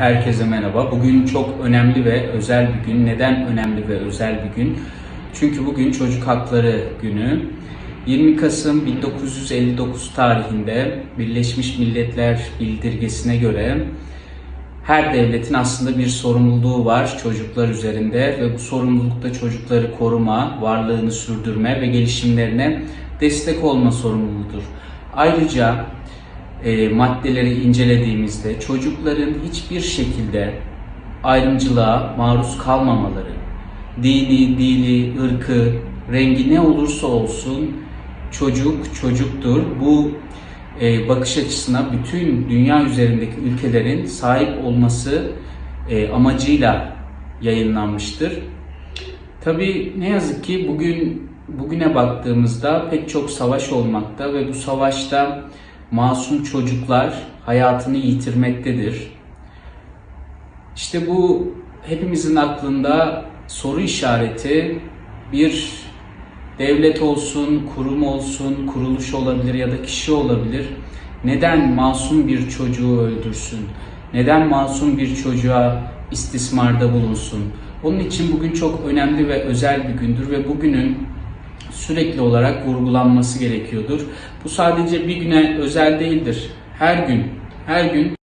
Herkese merhaba. Bugün çok önemli ve özel bir gün. Neden önemli ve özel bir gün? Çünkü bugün Çocuk Hakları Günü. 20 Kasım 1959 tarihinde Birleşmiş Milletler Bildirgesi'ne göre her devletin aslında bir sorumluluğu var çocuklar üzerinde ve bu sorumlulukta çocukları koruma, varlığını sürdürme ve gelişimlerine destek olma sorumluluğudur. Ayrıca e, maddeleri incelediğimizde çocukların hiçbir şekilde ayrımcılığa maruz kalmamaları, dini, dili, ırkı, rengi ne olursa olsun çocuk çocuktur. Bu e, bakış açısına bütün dünya üzerindeki ülkelerin sahip olması e, amacıyla yayınlanmıştır. Tabii ne yazık ki bugün bugüne baktığımızda pek çok savaş olmakta ve bu savaşta masum çocuklar hayatını yitirmektedir. İşte bu hepimizin aklında soru işareti bir devlet olsun, kurum olsun, kuruluş olabilir ya da kişi olabilir. Neden masum bir çocuğu öldürsün? Neden masum bir çocuğa istismarda bulunsun? Onun için bugün çok önemli ve özel bir gündür ve bugünün sürekli olarak vurgulanması gerekiyordur. Bu sadece bir güne özel değildir. Her gün, her gün